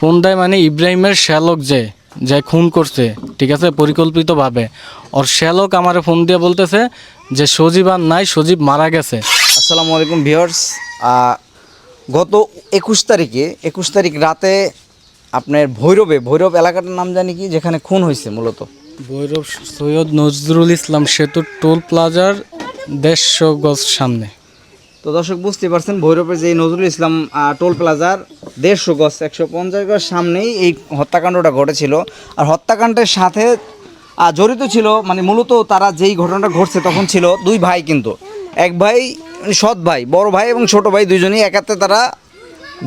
Phone দেয় মানে ইব্রাহিমের শ্যালক যে যে খুন করছে ঠিক আছে? পরিকল্পিতভাবে। ওর শ্যালক আমার ফোন দিয়ে বলতেছে যে সজীব আর নাই সজীব মারা গেছে। আসসালামু আলাইকুম ভিউয়ার্স। গত একুশ তারিখে একুশ তারিখ রাতে আপনার ভৈরবে ভৈরব এলাকাটার নাম জানি কি যেখানে খুন হয়েছে মূলত। ভৈরব সৈয়দ নজরুল ইসলাম সেতু টোল প্লাজার দেড়শো গজ সামনে। তো দর্শক বুঝতে পারছেন ভৈরবের যে নজরুল ইসলাম টোল প্লাজার দেড়শো গজ একশো পঞ্চাশ গজ সামনেই এই হত্যাকাণ্ডটা ঘটেছিল। আর হত্যাকাণ্ডের সাথে জড়িত ছিল মানে মূলত তারা যেই ঘটনাটা ঘটছে তখন ছিল দুই ভাই কিন্তু। এক ভাই সৎ ভাই বড় ভাই এবং ছোট ভাই দুজনেই একাত্রে তারা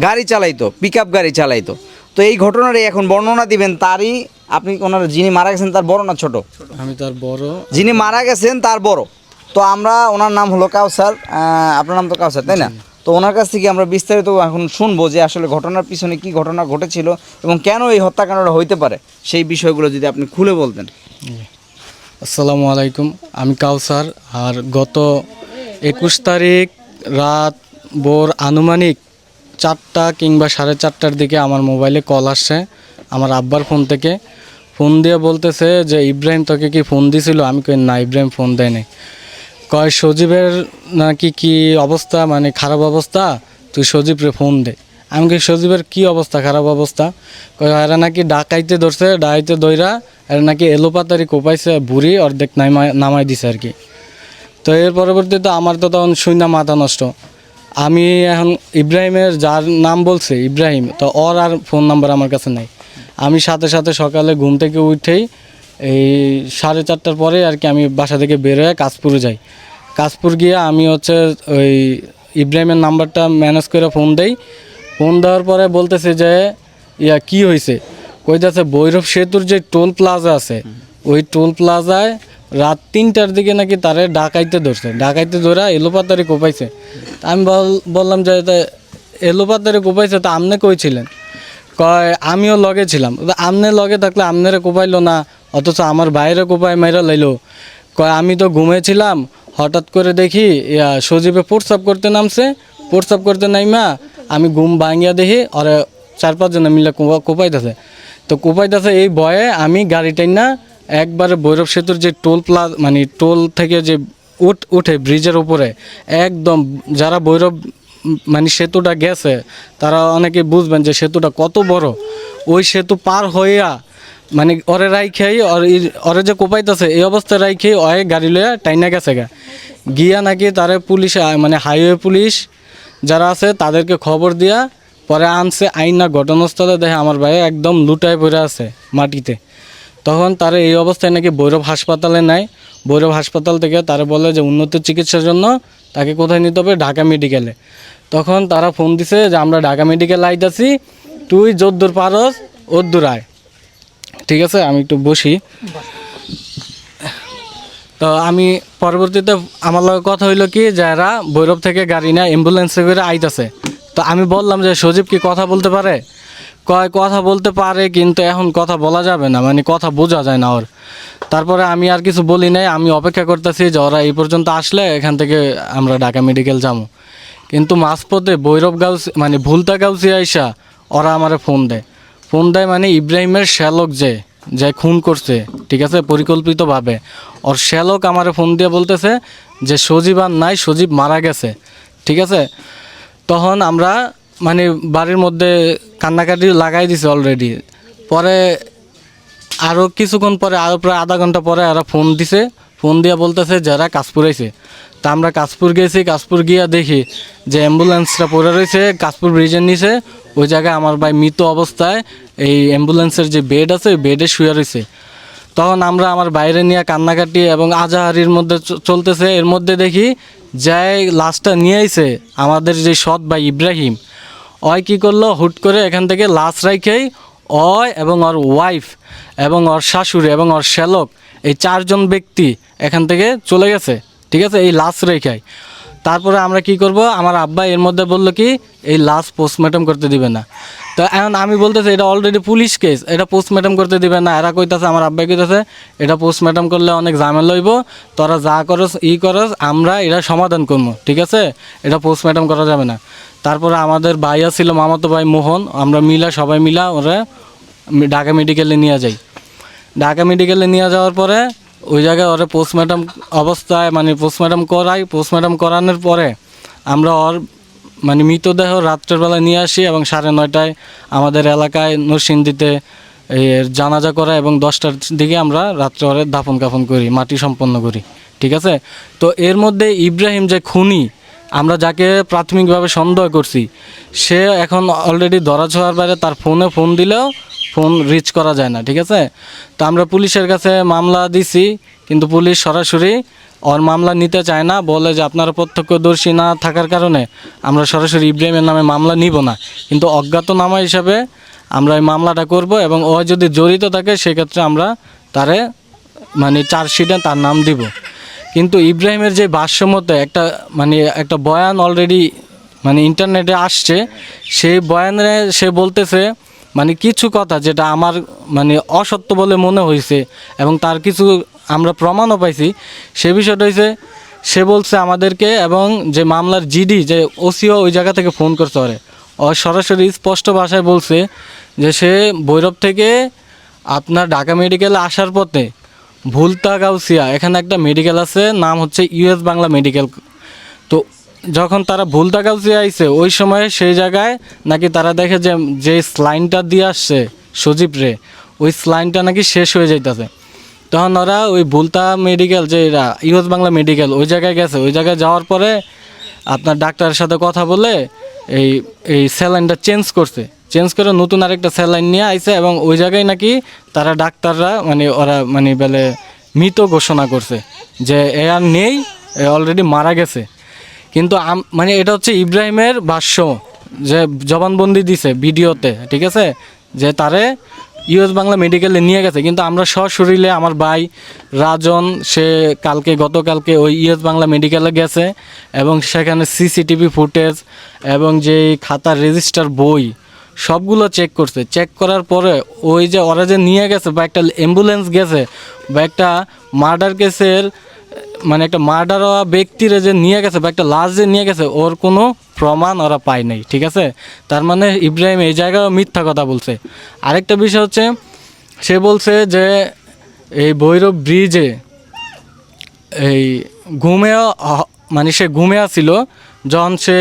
গাড়ি চালাইতো পিক আপ গাড়ি চালাইতো। তো এই ঘটনারই এখন বর্ণনা দিবেন তারই আপনি ওনার যিনি মারা গেছেন তার বড় না ছোট? আমি তার বড়। যিনি মারা গেছেন তার বড়। তো আমরা ওনার নাম হলো কাউসার আপনার নাম তো কাউসার তাই না? তো ওনার কাছ থেকে আমরা বিস্তারিত এখন শুনব যে আসলে ঘটনার পিছনে কি ঘটনা ঘটেছিল এবং কেন এই হত্যাকাণ্ডটা হইতে পারে? সেই বিষয়গুলো যদি আপনি খুলে বলতেন। আসসালামু আলাইকুম, আমি কাউসার আর গত একুশ তারিখ রাত ভোর আনুমানিক চারটা কিংবা সাড়ে চারটার দিকে আমার মোবাইলে কল আসছে আমার আব্বার ফোন থেকে। ফোন দিয়ে বলতেছে যে, ইব্রাহিম তোকে কি ফোন দিছিল? আমি কই, না, ইব্রাহিম ফোন দেয় নাই কয়, সজীবের নাকি কি অবস্থা? মানে খারাপ অবস্থা? তুই সজীবরে ফোন দে। আমি কি সজীবের কি অবস্থা? খারাপ অবস্থা? কয়, এরা নাকি ডাকাইতে ধরছে, ডাকাইতে দইরা এরা নাকি এলোপাতারি কোপাইছে, বুড়ি অর্ধেক নামাই নামাই দিছে আর কি। তো এর পরবর্তীতে আমার তো তখন শূন্য মাথা নষ্ট। আমি এখন ইব্রাহিমের যার নাম বলছে, ইব্রাহিম, তো ওর আর ফোন নাম্বার আমার কাছে নাই। আমি সাথে সাথে সকালে ঘুম থেকে উঠেই এই সাড়ে চারটার পরে আর কি আমি বাসা থেকে বের হয়ে কাশপুরে যাই। কাশপুর গিয়ে আমি হচ্ছে ওই ইব্রাহিমের নাম্বারটা ম্যানেজ করে ফোন দেই। ফোন দেওয়ার পরে বলতেছে যে, ইয়া, কি হয়েছে কইতাছে, ভৈরব সেতুর যে টোল প্লাজা আছে, ওই টোল প্লাজায় রাত তিনটার দিকে নাকি তারে ডাকাইতে ধরছে। ডাকাইতে ধরা এলোপাতারি কোপাইছে। আমি বল- বললাম যে এলোপাতারি কোপাইছে তা আমনে কইছিলেন কয়, আমিও লগে ছিলাম। আমনে লগে থাকলে আমনেরে কোপাইলো না। অথচ আমার বাইরে কোপায় মাইরা লাইলো। কয়, আমি তো ঘুমিয়েছিলাম হঠাৎ করে দেখি সজীবে প্রস্রাব করতে নামছে, প্রস্রাব করতে নাইমা আমি ঘুম ভাঙিয়া দেখি ওরে চার পাঁচজনে মিলে কোপা- কোপাইতেছে। তো কোপাইতেছে এই ভয়ে আমি গাড়িটাই না একবারে ভৈরব সেতুর যে টোল প্লাজ মানে টোল থেকে যে উঠ, উঠে ব্রিজের উপরে, একদম যারা ভৈরব মানে সেতুটা গেছে, তারা অনেকে বুঝবেন যে সেতুটা কত বড়। ওই সেতু পার হইয়া মানে ওরে রাইখেই ওর ই- ওরে যে কোপাইতেছে, এই অবস্থায় রাই খেয়ে অয়ে গাড়ি লইয়া টাইনা গেছে গা। গিয়া নাকি তারে পুলিশ মানে হাইওয়ে পুলিশ যারা আছে তাদেরকে খবর দিয়া পরে আনছে আইনা ঘটনাস্থলে দেখে আমার ভাই একদম লুটায় পড়ে আছে মাটিতে। তখন তারা এই অবস্থায় নাকি ভৈরব হাসপাতালে নেয় ভৈরব হাসপাতাল থেকে তারা বলে যে উন্নত চিকিৎসার জন্য তাকে কোথায় নিতে হবে? ঢাকা মেডিকেলে। তখন তারা ফোন দিছে যে আমরা ঢাকা মেডিকেল আইতাছি, তুই যদ্দূর পারস ওদ্দূর আয়। ঠিক আছে, আমি একটু বসি। তো আমি পরবর্তীতে আমার লগে কথা হইল কি যারা ভৈরব থেকে গাড়ি না অ্যাম্বুলেন্সে করে আইতাছে। তো আমি বললাম যে, সজীব কি কথা বলতে পারে? কয়, কথা বলতে পারে, কিন্তু এখন কথা বলা যাবে না মানে কথা বোঝা যায় না ওর। তারপরে আমি আর কিছু বলি নাই, আমি অপেক্ষা করতেছি যে ওরা এই পর্যন্ত আসলে, এখান থেকে আমরা ঢাকা মেডিকেল যাব কিন্তু মাঝপথে ভৈরব গাউসি মানে ভুলতা গাউসি আইসা, ওরা আমারে ফোন দেয়। ফোন দেয় মানে ইব্রাহিমের শ্যালক যে যে খুন করছে, ঠিক আছে? পরিকল্পিতভাবে। ওর শ্যালক আমার ফোন দিয়ে বলতেছে যে, সজীব আর নাই, সজীব মারা গেছে, ঠিক আছে? তখন আমরা মানে বাড়ির মধ্যে কান্নাকাটি লাগাই দিছে অলরেডি পরে আরও কিছুক্ষণ পরে আরও প্রায় আধা ঘণ্টা পরে এরা ফোন দিছে। ফোন দিয়া বলতেছে যারা কাজ আইছে তা আমরা কাশপুর গেছি, কাশপুর গিয়া দেখি যে অ্যাম্বুলেন্সটা পড়ে রয়েছে, কাশপুর ব্রিজের নিচে। ওই জায়গায় আমার ভাই মৃত অবস্থায় এই অ্যাম্বুলেন্সের যে বেড আছে, ওই বেডে শুয়ে রয়েছে। তখন আমরা আমার বাইরে নিয়ে কান্নাকাটি এবং আজাহারির মধ্যে চলতেছে। এর মধ্যে দেখি যাই লাশটা নিয়ে আইছে আমাদের যে সৎ ভাই ইব্রাহিম। অয় কি করল? হুট করে এখান থেকে লাশ রাইখেই অয় এবং ওর ওয়াইফ এবং ওর শাশুড়ি এবং ওর শ্যালক, এই চারজন ব্যক্তি এখান থেকে চলে গেছে। ঠিক আছে? এই লাশ রেখায়। তারপরে আমরা কি করব? আমার আব্বা এর মধ্যে বলল কি, এই লাশ পোস্টমর্টম করতে দিবে না। তো এখন আমি বলতেছি, এটা অলরেডি পুলিশ কেস এটা পোস্টমর্টম করতে দিবে না। এরা কইতাছে, আমার আব্বাই কইতাছে, এটা পোস্টমর্টম করলে অনেক ঝামেলা হইব, তোরা যা করস, ই করস, আমরা এটা সমাধান করব। ঠিক আছে? এটা পোস্টমর্টম করা যাবে না। তারপরে আমাদের ভাইয়া ছিল মামাতো ভাই মোহন, আমরা মিলা, সবাই মিলা ওরা ঢাকা মেডিকেলে নিয়ে যাই। ঢাকা মেডিকেলে নিয়ে যাওয়ার পরে ওই জায়গায় ওরে পোস্টমর্টম অবস্থায় মানে পোস্টমর্টম করাই পোস্টমর্টম করানোর পরে আমরা ওর মানে মৃতদেহ রাত্রের বেলা নিয়ে আসি এবং সাড়ে নয়টায় আমাদের এলাকায় নরসিংদীতে জানাজা করা এবং দশটার দিকে আমরা রাত্রে ওরে দাফন কাফন করি, মাটি সম্পন্ন করি, ঠিক আছে? তো এর মধ্যে ইব্রাহিম যে খুনি, আমরা যাকে প্রাথমিকভাবে সন্দেহ করছি, সে এখন অলরেডি ধরা ছোঁয়ার বাইরে তার ফোনে ফোন দিলেও ফোন রিচ করা যায় না, ঠিক আছে? তো আমরা পুলিশের কাছে মামলা দিছি, কিন্তু পুলিশ সরাসরি ওর মামলা নিতে চায় না, বলে যে আপনারা প্রত্যক্ষদর্শী না থাকার কারণে আমরা সরাসরি ইব্রাহিমের নামে মামলা নিব না। কিন্তু অজ্ঞাতনামা হিসাবে আমরা এই মামলাটা করব এবং ও যদি জড়িত থাকে, সেক্ষেত্রে আমরা তারে মানে চার্জশিটে তার নাম দিব। কিন্তু ইব্রাহিমের যে ভাষ্যমতে একটা মানে একটা বয়ান অলরেডি মানে ইন্টারনেটে আসছে, সেই বয়ানে সে বলতেছে মানে কিছু কথা যেটা আমার মানে অসত্য বলে মনে হয়েছে এবং তার কিছু আমরা প্রমাণও পাইছি। সে বিষয়টা হয়েছে সে বলছে আমাদেরকে এবং যে মামলার জিডি, যে ওসিও ওই জায়গা থেকে ফোন করতে পারে ও সরাসরি স্পষ্ট ভাষায় বলছে যে সে ভৈরব থেকে আপনার ঢাকা মেডিকেলে আসার পথে ভুলতা গাউসিয়া এখানে একটা মেডিকেল আছে, নাম হচ্ছে ইউএস বাংলা মেডিকেল যখন তারা ভুল ভুলতা গাউসিয়া আইছে, ওই সময় সেই জায়গায় নাকি তারা দেখে যে যে স্লাইনটা দিয়ে আসছে সজীব রে, ওই স্লাইনটা নাকি শেষ হয়ে যাইতেছে। তখন ওরা ওই ভুলতা মেডিকেল যে এরা, ইউএস বাংলা মেডিকেল ওই জায়গায় গেছে। ওই জায়গায় যাওয়ার পরে আপনার ডাক্তারের সাথে কথা বলে এই এই স্যালাইনটা চেঞ্জ করছে। চেঞ্জ করে নতুন আরেকটা স্যালাইন নিয়ে আইছে এবং ওই জায়গায় নাকি তারা ডাক্তাররা মানে ওরা মানে বলে মৃত ঘোষণা করছে যে এ আর নেই অলরেডি মারা গেছে। কিন্তু মানে এটা হচ্ছে ইব্রাহিমের ভাষ্য যে জবানবন্দি দিছে ভিডিওতে, ঠিক আছে? যে তারে ইউএস বাংলা মেডিকেলে নিয়ে গেছে। কিন্তু আমরা সশরীরে আমার ভাই রাজন, সে কালকে, গতকালকে ওই ইউএস বাংলা মেডিকেলে গেছে এবং সেখানে সিসিটিভি ফুটেজ এবং যে খাতার রেজিস্টার বই সবগুলো চেক করছে। চেক করার পরে ওই যে ওরা যে নিয়ে গেছে বা একটা অ্যাম্বুলেন্স গেছে বা একটা মার্ডার কেসের মানে একটা মার্ডার হওয়া ব্যক্তিরে যে নিয়ে গেছে বা একটা লাশ যে নিয়ে গেছে, ওর কোনো প্রমাণ ওরা পায় নাই, ঠিক আছে? তার মানে ইব্রাহিম এই জায়গায় মিথ্যা কথা বলছে। আরেকটা বিষয় হচ্ছে, সে বলছে যে এই ভৈরব ব্রিজে এই ঘুমেও মানে সে ঘুমে ছিল যখন সে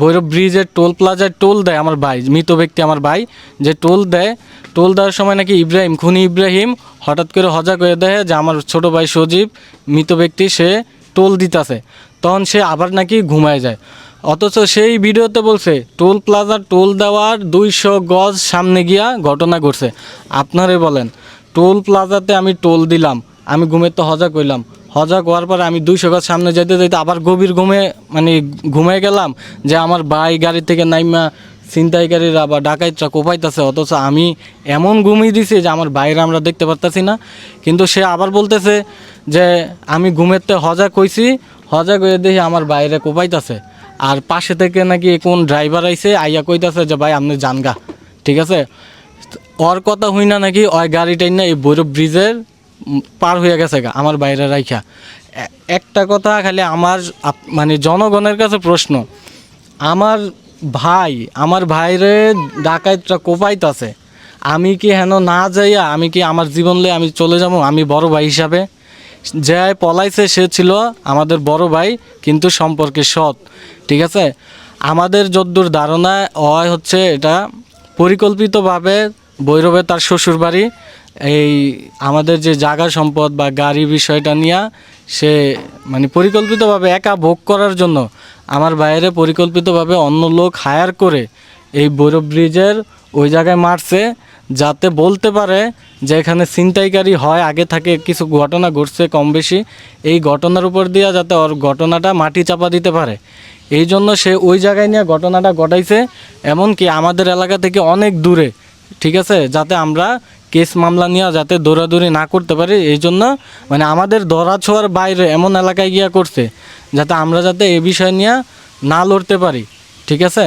ভৈরব ব্রিজের টোল প্লাজায় টোল দেয় আমার ভাই, মৃত ব্যক্তি আমার ভাই, যে টোল দেয়, টোল দেওয়ার সময় নাকি ইব্রাহিম, খুনি ইব্রাহিম, হঠাৎ করে হজা করে দেয় যে আমার ছোট ভাই সজীব, মৃত ব্যক্তি, সে টোল দিতাছে। তখন সে আবার নাকি ঘুমায় যায়। অথচ সেই ভিডিওতে বলছে, টোল প্লাজার টোল দেওয়ার দুইশো গজ সামনে গিয়া ঘটনা ঘটছে। আপনারে বলেন, টোল প্লাজাতে আমি টোল দিলাম, আমি ঘুমের তো হজা কইলাম হজা হওয়ার পরে আমি দুইশো গাছ সামনে যেতে যেতে আবার গভীর ঘুমে মানে ঘুমিয়ে গেলাম যে আমার ভাই গাড়ি থেকে নাইমা ছিনতাইকারীরা বা ডাকাইতরা কোপাইতেছে অথচ আমি এমন ঘুমিয়ে দিছি যে আমার বাইরে আমরা দেখতে পারতাছি না। কিন্তু সে আবার বলতেছে যে আমি ঘুমেরতে হজা কইছি, হজা কইয়ে দেখি আমার বাইরে কোপাইতেছে। আর পাশে থেকে নাকি কোন ড্রাইভার আইছে, আইয়া কইতাছে যে, ভাই, আপনি জানগা ঠিক আছে? ওর কথা হই না নাকি, ওই গাড়িটাই না, এই ভৈরব ব্রিজের পার হয়ে গেছে গা, আমার বাইরে রাইখা। একটা কথা খালি আমার মানে জনগণের কাছে প্রশ্ন। আমার ভাই, আমার ভাইরে ডাকাইতরা কোপাইতাছে। আমি কি হেন না যাইয়া, আমি কি আমার জীবন লয়ে আমি চলে যাব? আমি বড় ভাই হিসাবে। যে পলাইছে সে ছিল আমাদের বড় ভাই, কিন্তু সম্পর্কে সৎ। ঠিক আছে? আমাদের যদ্দূর ধারণা হয় হচ্ছে এটা পরিকল্পিতভাবে বৈরবে তার শ্বশুর বাড়ি এই আমাদের যে জায়গা সম্পদ বা গাড়ি বিষয়টা নিয়ে সে মানে পরিকল্পিতভাবে একা ভোগ করার জন্য আমার বাইরে পরিকল্পিতভাবে অন্য লোক হায়ার করে এই ভৈরব ব্রিজের ওই জায়গায় মারছে যাতে বলতে পারে যে এখানে ছিনতাইকারী হয়, আগে থাকে, কিছু ঘটনা ঘটছে কম বেশি। এই ঘটনার উপর দিয়ে যাতে ওর ঘটনাটা মাটি চাপা দিতে পারে। এই জন্য সে ওই জায়গায় নিয়ে ঘটনাটা ঘটাইছে। এমনকি আমাদের এলাকা থেকে অনেক দূরে, ঠিক আছে? যাতে আমরা কেস মামলা নিয়ে যাতে দৌড়াদৌড়ি না করতে পারে, এই জন্য মানে আমাদের ধরা ছোঁয়ার বাইরে এমন এলাকায় গিয়া করছে, যাতে আমরা যাতে এ বিষয় নিয়ে না লড়তে পারি। ঠিক আছে?